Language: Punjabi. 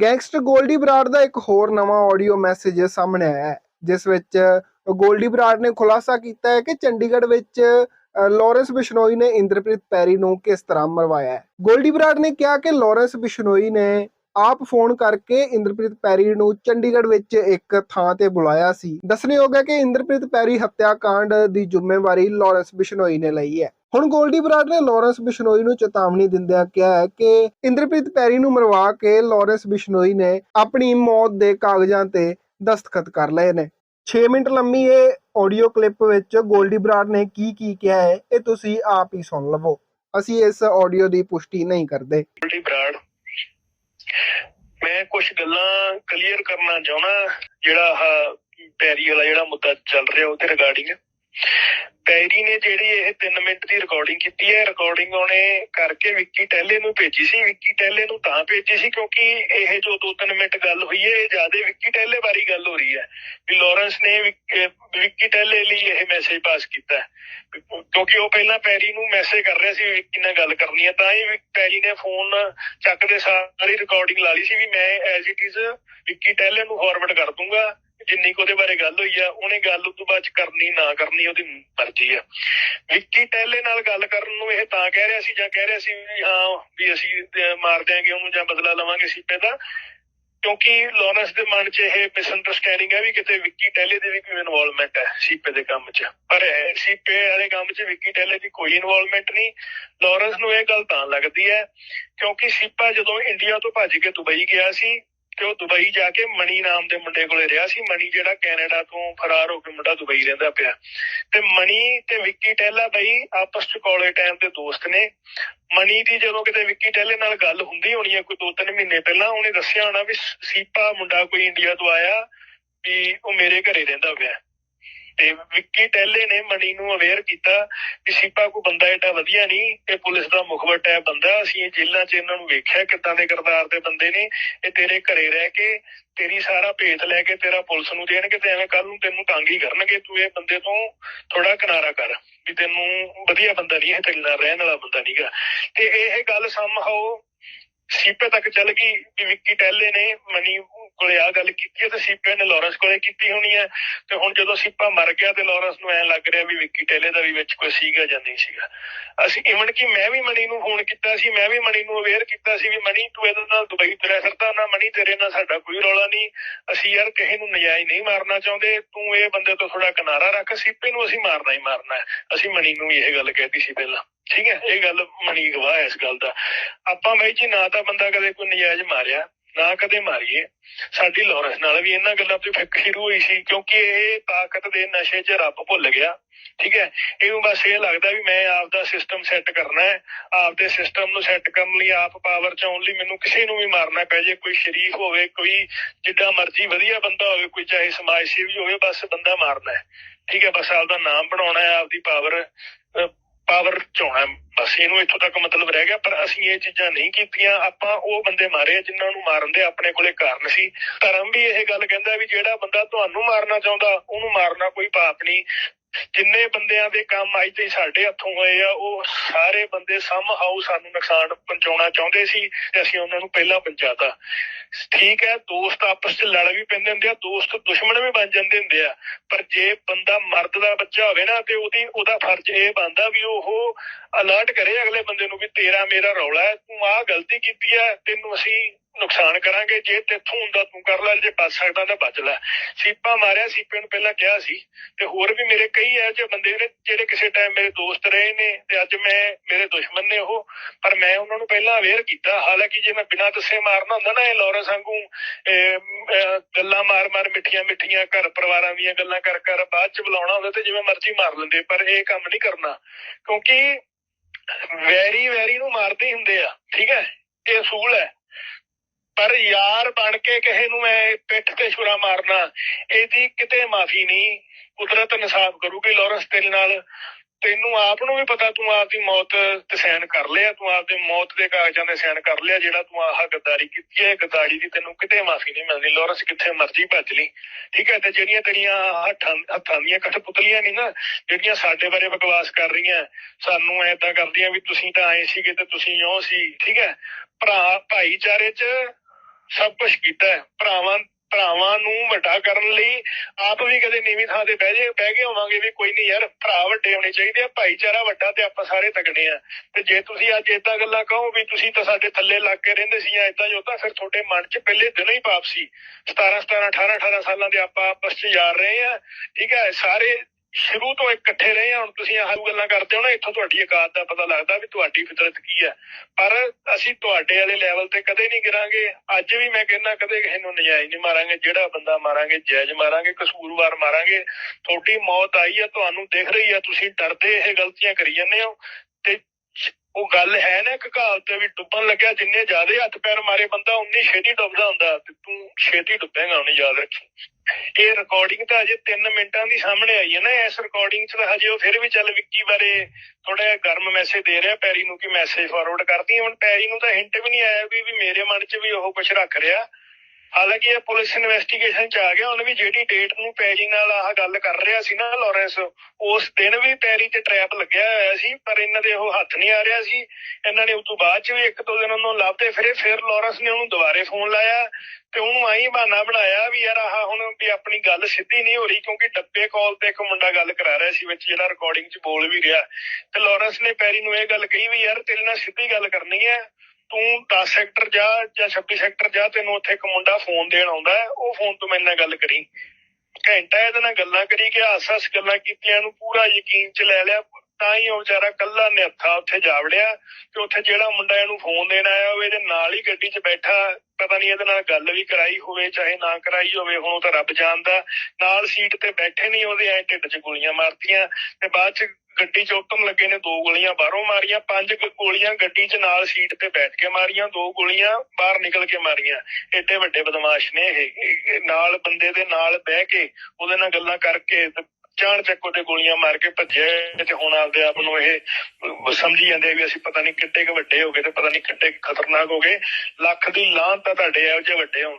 ਗੈਂਗਸਟਰ ਗੋਲਡੀ ਬਰਾੜ ਦਾ ਇੱਕ ਹੋਰ ਨਵਾਂ ਆਡੀਓ ਮੈਸੇਜ ਸਾਹਮਣੇ ਆਇਆ ਹੈ ਜਿਸ ਵਿੱਚ ਗੋਲਡੀ ਬਰਾੜ ਨੇ ਖੁਲਾਸਾ ਕੀਤਾ ਹੈ ਕਿ ਚੰਡੀਗੜ੍ਹ ਵਿੱਚ ਅ, ਲਾਰੈਂਸ ਬਿਸ਼ਨੋਈ ਨੇ ਇੰਦਰਪ੍ਰੀਤ ਪੈਰੀ ਨੂੰ ਕਿਸ ਤਰ੍ਹਾਂ ਮਰਵਾਇਆ ਹੈ। ਗੋਲਡੀ ਬਰਾੜ ਨੇ ਕਿਹਾ ਕਿ ਲਾਰੈਂਸ ਬਿਸ਼ਨੋਈ ਨੇ ਆਪ ਫੋਨ ਕਰਕੇ ਇੰਦਰਪ੍ਰੀਤ ਪੈਰੀ ਨੂੰ ਚੰਡੀਗੜ੍ਹ ਵਿੱਚ ਇੱਕ ਥਾਂ ਤੇ ਬੁਲਾਇਆ ਸੀ। ਦੱਸਣਯੋਗ ਹੈ ਕਿ ਇੰਦਰਪ੍ਰੀਤ ਪੈਰੀ ਹੱਤਿਆਕਾਂਡ ਦੀ ਜ਼ਿੰਮੇਵਾਰੀ ਲਾਰੈਂਸ ਬਿਸ਼ਨੋਈ ਨੇ ਲਈ ਹੈ। ਹੁਣ ਗੋਲਡੀ ਬਰਾੜ ਨੇ ਲਾਰੈਂਸ ਬਿਸ਼ਨੋਈ ਨੂੰ ਚੇਤਾਵਨੀ ਦਿੰਦਿਆਂ ਕਿਹਾ ਹੈ ਕਿ ਇੰਦਰਪ੍ਰੀਤ ਪੈਰੀ ਨੂੰ ਮਰਵਾ ਕੇ ਲਾਰੈਂਸ ਬਿਸ਼ਨੋਈ ਨੇ ਆਪਣੀ ਮੌਤ ਦੇ ਕਾਗਜ਼ਾਂ ਤੇ ਦਸਤਖਤ ਕਰ ਲਏ ਨੇ। 6 ਮਿੰਟ ਲੰਮੀ ਇਹ ਆਡੀਓ ਕਲਿੱਪ ਵਿੱਚ ਗੋਲਡੀ ਬਰਾੜ ਨੇ ਕੀ ਕੀ ਕਿਹਾ ਹੈ, ਇਹ ਤੁਸੀਂ ਆਪ ਹੀ ਸੁਣ ਲਵੋ। ਅਸੀਂ ਇਸ ਆਡੀਓ ਦੀ ਪੁਸ਼ਟੀ ਨਹੀਂ ਕਰਦੇ। ਗੋਲਡੀ ਬਰਾੜ, ਮੈਂ ਕੁਝ ਗੱਲਾਂ ਕਲੀਅਰ ਕਰਨਾ ਚਾਹੁੰਦਾ, ਜਿਹੜਾ ਆਹ ਪੈਰੀ ਵਾਲਾ ਜਿਹੜਾ ਮੁੱਦਾ ਚੱਲ ਰਿਹਾ ਉਹਦੇ ਰਿਗਾਰਡਿੰਗ ਪੈਰੀ ਨੇ ਜਿਹੜੀ ਇਹ 3 ਮਿੰਟ ਦੀ ਰਿਕਾਰਡਿੰਗ ਕੀਤੀ ਹੈ ਰਿਕਾਰਡਿੰਗ ਉਹਨੇ ਕਰਕੇ ਵਿੱਕੀ ਟੈਲੇ ਨੂੰ ਭੇਜੀ ਸੀ। ਵਿੱਕੀ ਟੈਲੇ ਨੂੰ ਤਾਂ ਭੇਜੀ ਸੀ ਕਿਉਂਕਿ ਇਹ ਜੋ 2-3 ਮਿੰਟ ਗੱਲ ਹੋਈ ਹੈ, ਇਹ ਜ਼ਿਆਦਾ ਵਿੱਕੀ ਟੈਲੇ ਬਾਰੇ ਗੱਲ ਹੋ ਰਹੀ ਹੈ। ਵੀ ਲਾਰੈਂਸ ਨੇ ਵਿੱਕੀ ਟੈਲੇ ਲਈ ਇਹ ਮੈਸੇਜ ਪਾਸ ਕੀਤਾ ਕਿਉਂਕਿ ਉਹ ਪਹਿਲਾਂ ਪੈਰੀ ਨੂੰ ਮੈਸੇਜ ਕਰ ਰਿਹਾ ਸੀ ਵੀ ਵਿੱਕੀ ਨਾਲ ਗੱਲ ਕਰਨੀ ਹੈ, ਤਾਂ ਇਹ ਪੈਰੀ ਨੇ ਫੋਨ ਚੱਕਦੇ ਸਾਰੀ ਰਿਕਾਰਡਿੰਗ ਲਾ ਲਈ ਸੀ ਵੀ ਮੈਂ ਐਜ਼ ਇਟ ਇਜ਼ ਵਿੱਕੀ ਟੈਲੇ ਨੂੰ ਫਾਰਵਰਡ ਕਰ ਦੂੰਗਾ। ਜਿੰਨੀ ਕੁ ਉਹਦੇ ਬਾਰੇ ਗੱਲ ਹੋਈ ਆ, ਉਹਨੇ ਗੱਲ ਉਸ ਤੋਂ ਬਾਅਦ ਚ ਕਰਨੀ, ਨਾ ਕਰਨੀ ਉਹਦੀ ਮਰਜ਼ੀ ਆ। ਵਿੱਕੀ ਟੈਲੇ ਨਾਲ ਗੱਲ ਕਰਨ ਨੂੰ ਇਹ ਤਾਂ ਕਹਿ ਰਿਹਾ ਸੀ ਜਾਂ ਕਹਿ ਰਿਹਾ ਸੀ ਵੀ ਹਾਂ, ਵੀ ਅਸੀਂ ਮਾਰ ਦਿਆਂਗੇ ਉਹਨੂੰ ਜਾਂ ਬਦਲਾ ਲਵਾਂਗੇ ਸੀਪੇ ਦਾ। ਕਿਉਂਕਿ ਲੋਰੈਂਸ ਦੇ ਮਨ 'ਚ ਇਹ ਮਿਸਅੰਡਰਸਟੈਂਡਿੰਗ ਹੈ ਵੀ ਕਿਤੇ ਵਿੱਕੀ ਟੈਲੇ ਦੇ ਵੀ ਕੋਈ ਇਨਵੋਲਵਮੈਂਟ ਹੈ ਸੀਪੇ ਦੇ ਕੰਮ 'ਚ। ਪਰ ਸੀਪੇ ਵਾਲੇ ਕੰਮ 'ਚ ਵਿੱਕੀ ਟੈਲੇ ਦੀ ਕੋਈ ਇਨਵੋਲਵਮੈਂਟ ਨਹੀਂ। ਲੋਰੈਂਸ ਨੂੰ ਇਹ ਗੱਲ ਤਾਂ ਲੱਗਦੀ ਹੈ, ਕਿਉਂਕਿ ਸੀਪਾ ਜਦੋਂ ਇੰਡੀਆ ਤੋਂ ਭੱਜ ਕੇ ਦੁਬਈ ਗਿਆ ਸੀ ਤੇ ਉਹ ਦੁਬਈ ਜਾ ਕੇ ਮਣੀ ਨਾਮ ਦੇ ਮੁੰਡੇ ਕੋਲੇ ਰਿਹਾ ਸੀ? ਮਣੀ ਜਿਹੜਾ ਕੈਨੇਡਾ ਤੋਂ ਫਰਾਰ ਹੋ ਕੇ ਮੁੰਡਾ ਦੁਬਈ ਰਹਿੰਦਾ ਪਿਆ। ਤੇ ਮਣੀ ਤੇ ਵਿੱਕੀ ਟੈਲਾ ਬਈ ਆਪਸ ਚ ਕਾਲਜ ਟਾਈਮ ਦੇ ਦੋਸਤ ਨੇ। ਮਣੀ ਦੀ ਜਦੋਂ ਕਿਤੇ ਵਿੱਕੀ ਟੈਲੇ ਨਾਲ ਗੱਲ ਹੁੰਦੀ ਹੋਣੀ ਹੈ ਕੋਈ ਦੋ ਤਿੰਨ ਮਹੀਨੇ ਪਹਿਲਾਂ, ਉਹਨੇ ਦੱਸਿਆ ਹੋਣਾ ਵੀ ਸੀਪਾ ਮੁੰਡਾ ਕੋਈ ਇੰਡੀਆ ਤੋਂ ਆਇਆ ਵੀ ਉਹ ਮੇਰੇ ਘਰੇ ਰਹਿੰਦਾ ਪਿਆ। ਤੇ ਵਿੱਕੀ ਟੈਲੇ ਨੇ ਮਣੀ ਨੂੰ ਅਵੇਅਰ ਕੀਤਾ ਕਿ ਸੀਪਾ ਕੋਈ ਬੰਦਾ ਏਡਾ ਵਧੀਆ ਨਹੀਂ ਇਹ ਪੁਲਿਸ ਦਾ ਮੁਖਬਰ ਹੈ ਬੰਦਾ, ਅਸੀਂ ਜੇਲ੍ਹਾਂ 'ਚ ਇਹਨਾਂ ਨੂੰ ਵੇਖਿਆ ਕਿੱਦਾਂ ਦੇ ਕਿਰਦਾਰ ਦੇ ਬੰਦੇ ਨੇ, ਇਹ ਤੇਰੇ ਘਰੇ ਰਹਿ ਕੇ ਤੇਰੀ ਸਾਰਾ ਭੇਤ ਲੈ ਕੇ ਤੇਰਾ ਪੁਲਿਸ ਨੂੰ ਦੇਣਗੇ ਤੇ ਐਵੇਂ ਕੱਲ ਨੂੰ ਤੈਨੂੰ ਤੰਗ ਹੀ ਕਰਨਗੇ, ਤੂੰ ਇਹ ਬੰਦੇ ਤੋਂ ਥੋੜਾ ਕਿਨਾਰਾ ਕਰ ਵੀ ਤੈਨੂੰ ਵਧੀਆ ਬੰਦਾ ਨਹੀਂ ਇਹ ਤੇਰੇ ਨਾਲ ਰਹਿਣ ਵਾਲਾ ਬੰਦਾ ਨਹੀਂਗਾ ਤੇ ਇਹ ਗੱਲ ਸਮਹਾਉ ਸੀਪੇ ਤੱਕ ਚੱਲ ਗਈ ਵੀ ਵਿੱਕੀ ਟੈਲੇ ਨੇ ਮਨੀ ਕੋਲੇ ਆ ਗੱਲ ਕੀਤੀ ਹੈ ਤੇ ਸੀਪੇ ਨੇ ਲਾਰੈਂਸ ਕੋਲੇ ਕੀਤੀ ਹੋਣੀ ਹੈ। ਤੇ ਹੁਣ ਜਦੋਂ ਸੀਪਾ ਮਰ ਗਿਆ ਤੇ ਲਾਰੈਂਸ ਨੂੰ ਐ ਲੱਗ ਰਿਹਾ ਵੀ ਵਿੱਕੀ ਟੈਲੇ ਦਾ ਵੀ ਵਿੱਚ ਕੋਈ ਸੀਗਾ ਜਾਂ ਨਹੀਂ ਸੀਗਾ। ਅਸੀਂ ਇਵਨ ਕਿ ਮੈਂ ਵੀ ਮਣੀ ਨੂੰ ਫੋਨ ਕੀਤਾ ਸੀ, ਮੈਂ ਵੀ ਮਣੀ ਨੂੰ ਅਵੇਅਰ ਕੀਤਾ ਸੀ ਵੀ ਮਣੀ ਤੂੰ ਇਹਦੇ ਨਾਲ ਦੁਬਈ ਤੁਰਿਆ ਫਿਰਦਾ, ਨਾ ਮਣੀ ਤੇਰੇ ਨਾਲ ਸਾਡਾ ਕੋਈ ਰੌਲਾ ਨਹੀਂ। ਅਸੀਂ ਯਾਰ ਕਿਸੇ ਨੂੰ ਨਜਾਇਜ਼ ਨਹੀਂ ਮਾਰਨਾ ਚਾਹੁੰਦੇ। ਤੂੰ ਇਹ ਬੰਦੇ ਤੋਂ ਥੋੜਾ ਕਿਨਾਰਾ ਰੱਖ, ਸੀਪੇ ਨੂੰ ਅਸੀਂ ਮਾਰਨਾ ਹੀ ਮਾਰਨਾ ਅਸੀਂ ਮਣੀ ਨੂੰ ਵੀ ਇਹ ਗੱਲ ਕਹਿਤੀ ਸੀ ਪਹਿਲਾਂ। ਠੀਕ ਹੈ, ਇਹ ਗੱਲ ਮਣੀ ਗਵਾਹ ਹੈ ਇਸ ਗੱਲ ਦਾ। ਆਪਾਂ ਬਾਈ ਜੀ ਨਾ ਤਾਂ ਬੰਦਾ ਕਦੇ ਕੋਈ ਨਜਾਇਜ਼ ਮਾਰਿਆ। ਨਾ ਕਦੇ ਮਾਰੀਏ। ਸਾਡੀ ਲਾਰੈਂਸ ਨਾਲ ਵੀ ਇਹਨਾਂ ਗੱਲਾਂ ਤੋਂ ਫਿੱਕ ਸ਼ੁਰੂ ਹੋਈ ਸੀ, ਕਿਉਂਕਿ ਇਹ ਤਾਕਤ ਦੇ ਨਸ਼ੇ 'ਚ ਰੱਬ ਭੁੱਲ ਗਿਆ। ਠੀਕ ਹੈ? ਇਹਨੂੰ ਬਸ ਇਹ ਲੱਗਦਾ ਵੀ ਮੈਂ ਆਪ ਦਾ ਸਿਸਟਮ ਸੈੱਟ ਕਰਨਾ ਹੈ। ਆਪ ਦੇ ਸਿਸਟਮ ਨੂੰ ਸੈੱਟ ਕਰਨ ਲਈ, ਆਪ ਪਾਵਰ ਚ ਆਉਣ ਲਈ ਮੈਨੂੰ ਕਿਸੇ ਨੂੰ ਵੀ ਮਾਰਨਾ ਪੈ ਜੇ, ਕੋਈ ਸ਼ਰੀਫ ਹੋਵੇ, ਕੋਈ ਜਿੱਦਾਂ ਮਰਜ਼ੀ ਵਧੀਆ ਬੰਦਾ ਹੋਵੇ, ਕੋਈ ਚਾਹੇ ਸਮਾਜ ਸੇਵੀ ਹੋਵੇ, ਬਸ ਬੰਦਾ ਮਾਰਨਾ ਹੈ। ਠੀਕ ਹੈ? ਬਸ ਆਪਦਾ ਨਾਮ ਬਣਾਉਣਾ ਹੈ, ਆਪਦੀ ਪਾਵਰ ਪਾਵਰ ਚਾਉਣਾ ਬਸ ਇਹਨੂੰ ਇੱਥੋਂ ਤੱਕ ਮਤਲਬ ਰਹਿ ਗਿਆ, ਪਰ ਅਸੀਂ ਇਹ ਚੀਜ਼ਾਂ ਨਹੀਂ ਕੀਤੀਆਂ। ਆਪਾਂ ਉਹ ਬੰਦੇ ਮਾਰੇ ਜਿਨ੍ਹਾਂ ਨੂੰ ਮਾਰਨ ਦੇ ਆਪਣੇ ਕੋਲੇ ਕਾਰਨ ਸੀ। ਧਰਮ ਵੀ ਇਹ ਗੱਲ ਕਹਿੰਦਾ ਵੀ ਜਿਹੜਾ ਬੰਦਾ ਤੁਹਾਨੂੰ ਮਾਰਨਾ ਚਾਹੁੰਦਾ, ਉਹਨੂੰ ਮਾਰਨਾ ਕੋਈ ਪਾਪ ਨਹੀਂ। ਜਿੰਨੇ ਬੰਦਿਆਂ ਦੇ ਕੰਮ ਅੱਜ ਤਾਈਂ ਸਾਡੇ ਹੱਥੋਂ ਹੋਏ ਆ, ਉਹ ਸਾਰੇ ਬੰਦੇ ਸਮ ਹਾਊ ਸਾਨੂੰ ਨੁਕਸਾਨ ਪਹੁੰਚਾਉਣਾ ਚਾਹੁੰਦੇ ਸੀ ਤੇ ਅਸੀਂ ਉਹਨਾਂ ਨੂੰ ਪਹਿਲਾਂ ਪਹੁੰਚਾਤਾ। ਠੀਕ ਹੈ, ਦੋਸਤ ਆਪਸ ਚ ਲੜ ਵੀ ਪੈਂਦੇ ਹੁੰਦੇ ਆ, ਦੋਸਤ ਦੁਸ਼ਮਣ ਵੀ ਬਣ ਜਾਂਦੇ ਹੁੰਦੇ ਆ, ਪਰ ਜੇ ਬੰਦਾ ਮਰਦ ਦਾ ਬੱਚਾ ਹੋਵੇ ਨਾ ਤੇ ਉਹਦੀ, ਉਹਦਾ ਫਰਜ਼ ਇਹ ਬਣਦਾ ਵੀ ਉਹ ਅਲਰਟ ਕਰੇ ਅਗਲੇ ਬੰਦੇ ਨੂੰ ਵੀ ਤੇਰਾ ਮੇਰਾ ਰੌਲਾ ਹੈ, ਤੂੰ ਆਹ ਗਲਤੀ ਕੀਤੀ ਹੈ, ਤੈਨੂੰ ਅਸੀਂ ਨੁਕਸਾਨ ਕਰਾਂਗੇ, ਜੇ ਤੇਥੋਂ ਹੁੰਦਾ ਤੂੰ ਕਰ ਲੈ, ਜੇ ਬਚ ਸਕਦਾ ਤਾਂ ਬਚ ਲੈ। ਸੀਪਾ ਮਾਰਿਆ ਸੀਪੇ ਨੂੰ ਪਹਿਲਾਂ ਕਿਹਾ ਸੀ, ਤੇ ਹੋਰ ਵੀ ਮੇਰੇ ਕਈ ਇਹੋ ਜਿਹੇ ਬੰਦੇ ਨੇ, ਜਿਹੜੇ ਕਿਸੇ ਟਾਈਮ ਮੇਰੇ ਦੋਸਤ ਰਹੇ ਨੇ, ਤੇ ਅੱਜ ਮੈਂ, ਮੇਰੇ ਦੁਸ਼ਮਣ ਨੇ ਉਹ, ਪਰ ਮੈਂ ਉਹਨਾਂ ਨੂੰ ਪਹਿਲਾਂ ਅਵੇਅਰ ਕੀਤਾ। ਹਾਲਾਂਕਿ ਜੇ ਮੈਂ ਬਿਨਾਂ ਦੱਸੇ ਮਾਰਨਾ ਹੁੰਦਾ ਨਾ ਇਹ ਲਾਰੈਂਸ ਵਾਂਗੂ ਗੱਲਾਂ ਮਾਰ-ਮਾਰ, ਮਿੱਠੀਆਂ ਮਿੱਠੀਆਂ, ਘਰ ਪਰਿਵਾਰਾਂ ਦੀਆਂ ਗੱਲਾਂ ਕਰ ਕਰ, ਬਾਅਦ ਚ ਬੁਲਾਉਣਾ ਹੁੰਦਾ ਤੇ ਜਿਵੇਂ ਮਰਜ਼ੀ ਮਾਰ ਲੈਂਦੇ, ਪਰ ਇਹ ਕੰਮ ਨਹੀਂ ਕਰਨਾ। ਕਿਉਂਕਿ ਵੈਰੀ ਵੈਰੀ ਨੂੰ ਮਾਰਦੇ ਹੁੰਦੇ ਆ, ਠੀਕ ਹੈ ਇਹ ਅਸੂਲ ਹੈ ਪਰ ਯਾਰ ਬਣ ਕੇ ਕਿਸੇ ਨੂੰ ਮੈਂ ਪਿੱਠ ਤੇ ਛੁਰਾ ਮਾਰਨਾ, ਇਹਦੀ ਕਿਤੇ ਮਾਫੀ ਨਹੀਂ। ਕੁਦਰਤ ਇਨਸਾਫ ਕਰੂਗੀ ਲਾਰੈਂਸ ਤੇਰੇ ਨਾਲ। ਤੈਨੂੰ ਆਪ ਨੂੰ ਵੀ ਪਤਾ ਤੂੰ ਆਪ ਮੌਤ ਤੇ ਸਾਈਨ ਕਰ ਲਿਆ, ਤੂੰ ਆਪ ਮੌਤ ਦੇ ਕਾਗਜ਼ਾਂ ਤੇ ਸਾਈਨ ਕਰ ਲਿਆ, ਜਿਹੜਾ ਤੂੰ ਆਹ ਗੱਦਾਰੀ ਕੀਤੀ ਹੈ, ਗੱਦਾਰੀ ਦੀ ਤੈਨੂੰ ਕਿਤੇ ਮਾਫੀ ਨਹੀਂ ਮਿਲਣੀ। ਲਾਰੈਂਸ ਕਿੱਥੇ ਮਰਜ਼ੀ ਭੱਜ ਲਈ। ਠੀਕ ਹੈ, ਤੇ ਜਿਹੜੀਆਂ ਤੇਰੀਆਂ ਹੱਥਾਂ ਹੱਥਾਂ ਦੀਆਂ ਕਠਪੁਤਲੀਆਂ ਨਹੀਂ ਨਾ, ਜਿਹੜੀਆਂ ਸਾਡੇ ਬਾਰੇ ਬਕਵਾਸ ਕਰ ਰਹੀਆਂ, ਸਾਨੂੰ ਐਦਾਂ ਕਰਦੀਆਂ ਵੀ ਤੁਸੀਂ ਤਾਂ ਆਏ ਸੀਗੇ ਤੇ ਤੁਸੀਂ ਇਉਂ ਸੀ। ਠੀਕ ਹੈ, ਭਰਾ, ਭਾਈਚਾਰੇ 'ਚ ਸਭ ਕੁਝ ਕੀਤਾ ਹੈ। ਭਰਾਵਾਂ ਭਰਾਵਾਂ ਨੂੰ ਵੱਡਾ ਕਰਨ ਲਈ ਆਪ ਵੀ ਕਦੇ ਨੀਵੀਂ ਥਾਂ ਤੇ ਬਹਿ ਜੇ, ਬਹਿ ਕੇ ਹੋਵਾਂਗੇ ਵੀ ਕੋਈ ਨਹੀਂ ਯਾਰ, ਭਰਾ ਵੱਡੇ ਹੋਣੇ ਚਾਹੀਦੇ ਆ, ਭਾਈਚਾਰਾ ਵੱਡਾ ਤੇ ਆਪਾਂ ਸਾਰੇ ਤਗੜੇ ਆ। ਤੇ ਜੇ ਤੁਸੀਂ ਅੱਜ ਏਦਾਂ ਗੱਲਾਂ ਕਹੋ ਵੀ ਤੁਸੀਂ ਤਾਂ ਸਾਡੇ ਥੱਲੇ ਲੱਗ ਕੇ ਰਹਿੰਦੇ ਸੀ ਜਾਂ ਏਦਾਂ ਜੋ ਫਿਰ ਤੁਹਾਡੇ ਮਨ 'ਚ ਪਹਿਲੇ ਦਿਨੋਂ ਹੀ ਪਾਪ ਸੀ 17 17 18 18 ਸਾਲਾਂ ਦੇ ਆਪਾਂ ਆਪਸ 'ਚ ਯਾਰ ਰਹੇ ਆ। ਠੀਕ ਹੈ, ਸਾਰੇ ਸ਼ੁਰੂ ਤੋਂ ਇਕੱਠੇ ਰਹੇ ਹਾਂ, ਹੁਣ ਤੁਸੀਂ ਆਹ ਗੱਲਾਂ ਕਰਦੇ ਹੋ ਨਾ, ਇੱਥੋਂ ਤੁਹਾਡੀ ਔਕਾਤ ਦਾ ਪਤਾ ਲੱਗਦਾ ਵੀ ਤੁਹਾਡੀ ਫਿਤਰਤ ਕੀ ਹੈ। ਪਰ ਅਸੀਂ ਤੁਹਾਡੇ ਵਾਲੇ ਲੈਵਲ ਤੇ ਕਦੇ ਨਹੀਂ ਗਿਰਾਂਗੇ। ਅੱਜ ਵੀ ਮੈਂ ਕਹਿੰਦਾ, ਕਦੇ ਕਿਸੇ ਨੂੰ ਨਜਾਇਜ਼ ਨਹੀਂ ਮਾਰਾਂਗੇ। ਜਿਹੜਾ ਬੰਦਾ ਮਾਰਾਂਗੇ, ਜਾਇਜ਼ ਮਾਰਾਂਗੇ, ਕਸੂਰਵਾਰ ਮਾਰਾਂਗੇ। ਤੁਹਾਡੀ ਮੌਤ ਆਈ ਹੈ ਤੁਹਾਨੂੰ ਦਿਖ ਰਹੀ ਹੈ ਤੁਸੀਂ ਡਰਦੇ ਇਹ ਗਲਤੀਆਂ ਕਰੀ ਜਾਂਦੇ ਹੋ। ਤੇ ਉਹ ਗੱਲ ਹੈ ਨਾ ਇੱਕ ਕਹਾਵਤ ਤੇ ਵੀ ਡੁੱਬਣ ਲੱਗਿਆ, ਜਿੰਨੇ ਜ਼ਿਆਦੇ ਹੱਥ ਪੈਰ ਮਾਰੇ ਬੰਦਾ, ਉਨੀ ਛੇਤੀ ਡੁੱਬਦਾ ਹੁੰਦਾ। ਤੇ ਤੂੰ ਛੇਤੀ ਡੁੱਬੇਗਾ, ਉਹਨੇ ਯਾਦ ਰੱਖੀ। ਇਹ ਰਿਕਾਰਡਿੰਗ ਤਾਂ ਅਜੇ 3 ਮਿੰਟਾਂ ਦੀ ਸਾਹਮਣੇ ਆਈ ਹੈ ਨਾ, ਇਸ ਰਿਕਾਰਡਿੰਗ 'ਚ ਤਾਂ ਹਜੇ ਉਹ ਫਿਰ ਵੀ ਚੱਲ ਵਿੱਕੀ ਬਾਰੇ ਥੋੜਾ ਜਿਹਾ ਗਰਮ ਮੈਸੇਜ ਦੇ ਰਿਹਾ ਪੈਰੀ ਨੂੰ ਕਿ ਮੈਸੇਜ ਫਾਰਵਰਡ ਕਰਦੀ ਹੁਣ ਪੈਰੀ ਨੂੰ ਤਾਂ ਹਿੰਟ ਵੀ ਨਹੀਂ ਆਇਆ ਵੀ ਵੀ ਮੇਰੇ ਮਨ 'ਚ ਵੀ ਉਹ ਕੁਝ ਰੱਖ ਰਿਹਾ। ਹਾਲਾਂਕਿ ਇਹ ਪੁਲਿਸ ਇਨਵੈਸਟੀਗੇਸ਼ਨ 'ਚ ਆ ਗਿਆ, ਉਹਨੇ ਵੀ ਜਿਹੜੀ ਡੇਟ ਨੂੰ ਪੈਰੀ ਨਾਲ ਆਹ ਗੱਲ ਕਰ ਰਿਹਾ ਸੀ ਨਾ ਲਾਰੈਂਸ ਉਸ ਦਿਨ ਵੀ ਪੈਰੀ ਤੇ ਟ੍ਰੈਪ ਲੱਗਿਆ ਹੋਇਆ ਸੀ, ਪਰ ਇਹਨਾਂ ਦੇ ਉਹ ਹੱਥ ਨਹੀਂ ਆ ਰਿਹਾ ਸੀ। ਇਹਨਾਂ ਨੇ ਉਸ ਤੋਂ ਬਾਅਦ 'ਚ ਵੀ ਇੱਕ ਦੋ ਦਿਨ ਉਹਨੂੰ ਲੱਭਦੇ ਫਿਰੇ, ਫਿਰ ਲਾਰੈਂਸ ਨੇ ਉਹਨੂੰ ਦੁਬਾਰੇ ਫੋਨ ਲਾਇਆ। ਤੇ ਉਹਨੂੰ ਆਈ ਬਹਾਨਾ ਬਣਾਇਆ ਵੀ ਯਾਰ ਆਹ ਹੁਣ ਵੀ ਆਪਣੀ ਗੱਲ ਸਿੱਧੀ ਨਹੀਂ ਹੋ ਰਹੀ ਕਿਉਂਕਿ ਡੱਬੇ ਕਾਲ ਤੇ ਇੱਕ ਮੁੰਡਾ ਗੱਲ ਕਰਾ ਰਿਹਾ ਸੀ ਵਿੱਚ ਜਿਹੜਾ ਰਿਕਾਰਡਿੰਗ 'ਚ ਬੋਲ ਵੀ ਰਿਹਾ। ਤੇ ਲਾਰੈਂਸ ਨੇ ਪੈਰੀ ਨੂੰ ਇਹ ਗੱਲ ਕਹੀ ਵੀ ਯਾਰ ਤੇਰੇ ਨਾਲ ਸਿੱਧੀ ਗੱਲ ਕਰਨੀ ਹੈ, ਤੂੰ 10 ਸੈਕਟਰ ਜਾ ਜਾਂ 26 ਸੈਕਟਰ ਜਾ, ਤੈਨੂੰ ਉੱਥੇ ਇੱਕ ਮੁੰਡਾ ਫੋਨ ਦੇਣ ਆਉਂਦਾ ਉਹ ਫੋਨ ਤੋਂ ਮੇਰੇ ਨਾਲ ਗੱਲ ਕਰੀ। ਘੰਟਾ ਇਹਦੇ ਨਾਲ ਗੱਲਾਂ ਕਰੀ ਕਿ ਹਾਸ-ਹਾਸ ਗੱਲਾਂ ਕੀਤੀਆਂ ਨੂੰ ਪੂਰਾ ਯਕੀਨ ਚ ਲੈ ਲਿਆ ਤਾਂ ਹੀ ਉਹ ਵਿਚਾਰਾ ਕੱਲਾ ਨਿਹੱਥਾ ਉੱਥੇ ਜਾ ਵੜਿਆ ਤੇ ਉੱਥੇ ਜਿਹੜਾ ਮੁੰਡਾ ਇਹਨੂੰ ਫੋਨ ਦੇਣ ਆਇਆ ਹੋਵੇ ਇਹਦੇ ਨਾਲ ਹੀ ਗੱਡੀ 'ਚ ਬੈਠਾ, ਪਤਾ ਨਹੀਂ ਇਹਦੇ ਨਾਲ ਗੱਲ ਵੀ ਕਰਾਈ ਹੋਵੇ ਚਾਹੇ ਨਾ ਕਰਾਈ ਹੋਵੇ, ਹੁਣ ਤਾਂ ਰੱਬ ਜਾਣਦਾ। ਨਾਲ ਸੀਟ ਤੇ ਬੈਠੇ ਨਹੀਂ ਉਹਦੇ, ਐ ਢਿੱਡ 'ਚ ਗੋਲੀਆਂ ਮਾਰਤੀਆਂ ਤੇ ਬਾਅਦ 'ਚ ਗੱਡੀ 'ਚ ਉਤਮ ਲੱਗੇ ਨੇ, ਦੋ ਗੋਲੀਆਂ ਬਾਹਰੋਂ ਮਾਰੀਆਂ, ਪੰਜ ਗੋਲੀਆਂ ਗੱਡੀ 'ਚ ਨਾਲ ਸੀਟ ਤੇ ਬੈਠ ਕੇ ਮਾਰੀਆਂ, ਦੋ ਗੋਲੀਆਂ ਬਾਹਰ ਨਿਕਲ ਕੇ ਮਾਰੀਆਂ। ਏਡੇ ਵੱਡੇ ਬਦਮਾਸ਼ ਨੇ ਇਹ। ਨਾਲ ਬੰਦੇ ਦੇ ਨਾਲ ਬਹਿ ਕੇ ਉਹਦੇ ਨਾਲ ਗੱਲਾਂ ਕਰਕੇ ਚਾਣ ਚੱਕ ਉਹਦੇ ਗੋਲੀਆਂ ਮਾਰ ਕੇ ਭੱਜੇ ਤੇ ਹੁਣ ਆਪਦੇ ਆਪ ਨੂੰ ਇਹ ਸਮਝੀ ਜਾਂਦੇ ਆ ਵੀ ਅਸੀਂ ਪਤਾ ਨਹੀਂ ਕਿੱਡੇ ਕੁ ਵੱਡੇ ਹੋ ਗਏ ਤੇ ਪਤਾ ਨਹੀਂ ਕਿੱਡੇ ਖਤਰਨਾਕ ਹੋ ਗਏ। ਲੱਖ ਦੀ ਲਾਂਤ ਤਾਂ ਤੁਹਾਡੇ ਇਹੋ ਜਿਹੇ ਵੱਡੇ ਹੋਣ